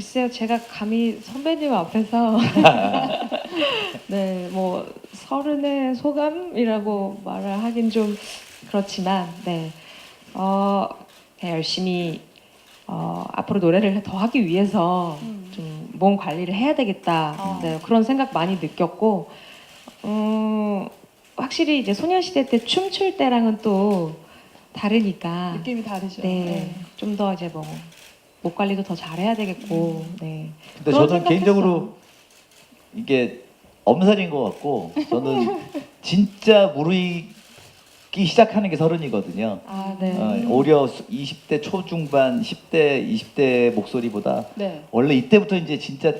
글쎄요, 제가 감히 선배님 앞에서 네, 뭐 서른의 소감이라고 말을 하긴 좀 그렇지만, 네, 어, 그냥 열심히 어, 앞으로 노래를 더 하기 위해서 음. 좀 몸 관리를 해야 되겠다. 어. 네, 그런 생각 많이 느꼈고, 음, 확실히 이제 소녀시대 때 춤출 때랑은 또 다르니까. 느낌이 다르죠. 네, 좀더 이제 뭐 목 관리도 더 잘해야 되겠고, 네. 근데 그런 저는. 개인적으로 이게 엄살인 것 같고 저는 진짜 무르익기 시작하는 게 서른이거든요. 아, 네. 어, 오히려 20대 초중반, 10대, 20대 목소리보다 네. 원래 이때부터 이제 진짜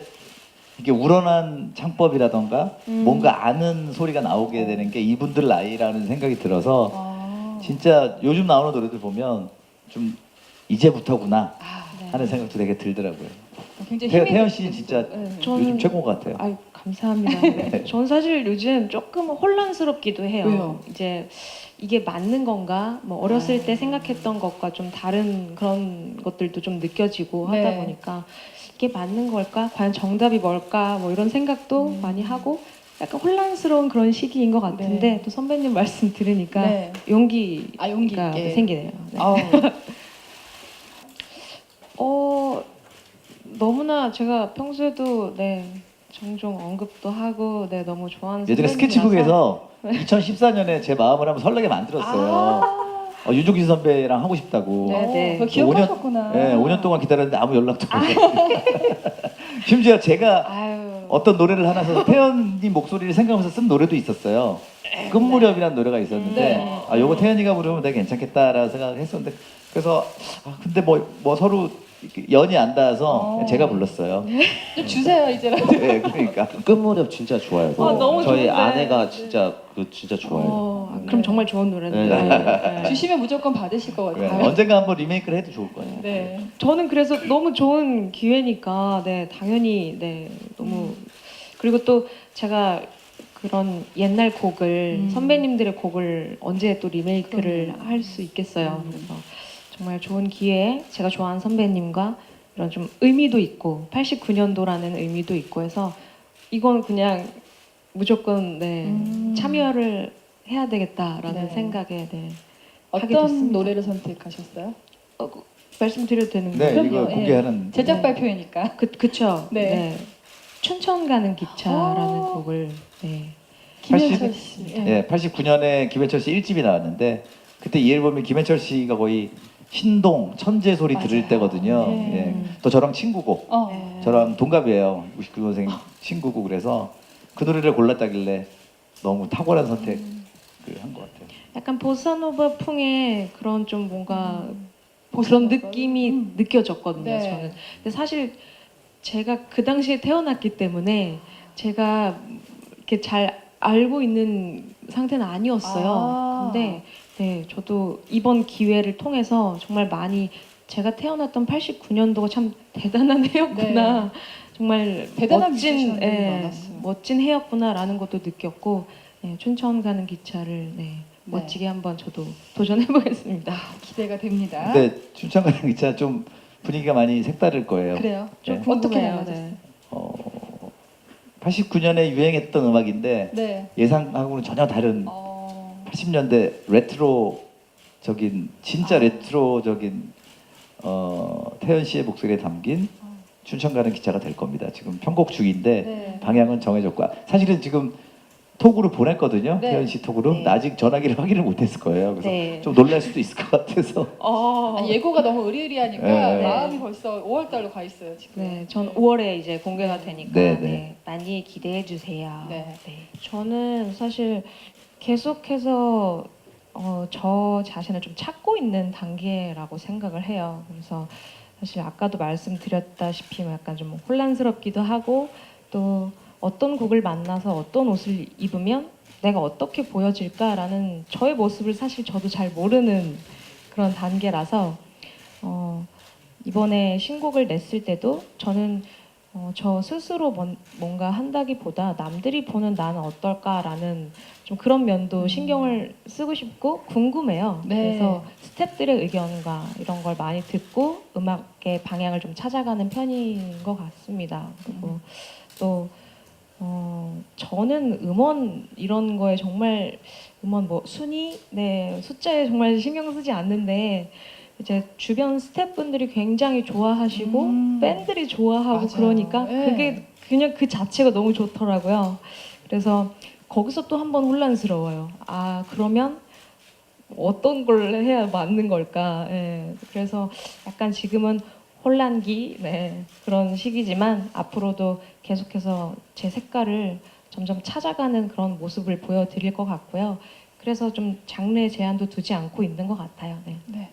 이게 우러난 창법이라던가 음. 뭔가 아는 소리가 나오게 되는 게 이분들 나이라는 생각이 들어서 아. 진짜 요즘 나오는 노래들 보면 좀 이제부터구나 아, 네. 하는 생각도 되게 들더라고요. 굉장히 태연, 힘이 태연 씨. 진짜 네. 저는 요즘 최고인 것 같아요. 아유, 감사합니다. 네. 전 사실 요즘 조금 혼란스럽기도 해요. 왜요? 이제 이게 맞는 건가? 뭐 어렸을 아. 때 생각했던 것과 좀 다른 그런 것들도 좀 느껴지고 하다 네. 보니까 이게 맞는 걸까? 과연 정답이 뭘까? 뭐 이런 생각도 음. 많이 하고 약간 혼란스러운 그런 시기인 것 같은데 네. 또 선배님 말씀 들으니까 네. 용기가 아 용기 있게. 생기네요. 네. 아우. 어 너무나 제가 평소에도 네 종종 언급도 하고 네 너무 좋아하는 예전에 선배님이라서 스케치북에서 2014년에 제 마음을 한번 설레게 만들었어요. 어, 윤종신 선배랑 하고 싶다고. 네, 네. 그 기억하셨구나. 네, 5년 동안 기다렸는데 아무 연락도 없어요. 심지어 제가 아유 어떤 노래를 하나 써서 태연님 목소리를 생각하면서 쓴 노래도 있었어요. 끝무렵이라는 노래가 있었는데 네. 아 요거 태연이가 부르면 내가 괜찮겠다라는 생각을 했었는데 그래서 아 근데 뭐 뭐 서로 연이 안 닿아서 어. 그냥 제가 불렀어요. 좀 주세요 이제라도. 네, 그러니까 끝무렵 진짜 좋아요. 그거. 아, 너무 저희 좋은데. 아내가 진짜 그 진짜 좋아해요. 어, 아, 그럼 네. 정말 좋은 노래인데 네. 네. 주시면 무조건 받으실 것 네, 같아요. 언젠가 한번 리메이크를 해도 좋을 거예요. 네. 저는 그래서 너무 좋은 기회니까 네 당연히 네 너무 그리고 또 제가 그런 옛날 곡을 음. 선배님들의 곡을 언제 또 리메이크를 할 수 있겠어요. 음. 그래서 정말 좋은 기회에 제가 좋아하는 선배님과 이런 좀 의미도 있고 89년도라는 의미도 있고 해서 이건 그냥 무조건 네 음. 참여를 해야 되겠다라는 네. 생각에 네 하게 어떤 됐습니다. 노래를 선택하셨어요? 어, 그- 말씀드려도 되는 네, 거예요? 이거 예. 공개하는 제작 네. 발표회니까. 그 그쵸. 네. 네. 춘천 가는 기차라는 어. 곡을 네. 김현철 씨. 예. 예, 89년에 김해철 씨 1집이 나왔는데 그때 이 앨범이 김해철 씨가 거의 신동 천재 소리 들을 맞아요. 때거든요. 네. 예. 또 저랑 친구고 어. 네. 저랑 동갑이에요. 99년생 친구고 그래서 그 노래를 골랐다길래 너무 탁월한 선택을 한 것 같아요. 약간 보사노바 풍의 그런 좀 뭔가 음. 그런. 느낌이 음. 느껴졌거든요. 네. 저는. 근데 사실 제가 그 당시에 태어났기 때문에 제가 이렇게 잘 알고 있는 상태는 아니었어요. 아. 근데 네, 저도 이번 기회를 통해서 정말 많이 제가 태어났던 89년도가 참 대단한 해였구나. 정말 네. 대단한 멋진 예. 멋진 해였구나라는 것도 느꼈고 네, 춘천 가는 기차를 네, 멋지게 한번 저도 도전해 보겠습니다. 기대가 됩니다. 근데 춘천 가는 기차 좀 분위기가 많이 색다를 거예요. 그래요. 좀 네. 어떻게. 달라졌어요? 네. 어, 89년에 유행했던 음악인데 네. 예상하고는 전혀 다른 어. 80년대 레트로적인 진짜 아. 레트로적인 어, 태연 씨의 목소리에 담긴 어. 춘천 가는 기차가 될 겁니다. 지금 편곡 중인데 네. 방향은 정해졌고 사실은 지금 톡으로 보냈거든요. 네. 태연 씨 톡으로 네. 아직 전화기를 확인을 못했을 거예요. 그래서 네. 좀 놀랄 수도 있을 것 같아서 어. 아니, 예고가 너무 의리의리하니까 네. 마음이 벌써 5월 달로 가 있어요 지금. 네, 전 5월에 이제 공개가 되니까 네, 네, 네. 많이 기대해 주세요. 네. 저는 사실 계속해서 어, 저 자신을 좀 찾고 있는 단계라고 생각을 해요. 그래서 사실 아까도 말씀드렸다시피 약간 좀 혼란스럽기도 하고 또 어떤 곡을 만나서 어떤 옷을 입으면 내가 어떻게 보여질까라는 저의 모습을 사실 저도 잘 모르는 그런 단계라서 어, 이번에 신곡을 냈을 때도 저는 어, 저 스스로 뭔, 뭔가 한다기보다 남들이 보는 나는 어떨까라는 좀 그런 면도 음. 신경을 쓰고 싶고 궁금해요. 네. 그래서 스탭들의 의견과 이런 걸 많이 듣고 음악의 방향을 좀 찾아가는 편인 것 같습니다. 그리고 음. 또 어, 저는 음원 이런 거에 정말 음원 뭐 순위, 네 숫자에 정말 신경 쓰지 않는데 이제 주변 스태프분들이 굉장히 좋아하시고 음. 팬들이 좋아하고 맞아요. 그러니까 네. 그게 그냥 그 자체가 너무 좋더라고요. 그래서 거기서 또 한 번 혼란스러워요. 아 그러면 어떤 걸 해야 맞는 걸까? 예, 그래서 약간 지금은 혼란기 네, 그런 시기지만 앞으로도 계속해서 제 색깔을 점점 찾아가는 그런 모습을 보여드릴 것 같고요. 그래서 좀 장르 제한도 두지 않고 있는 것 같아요. 네. 네.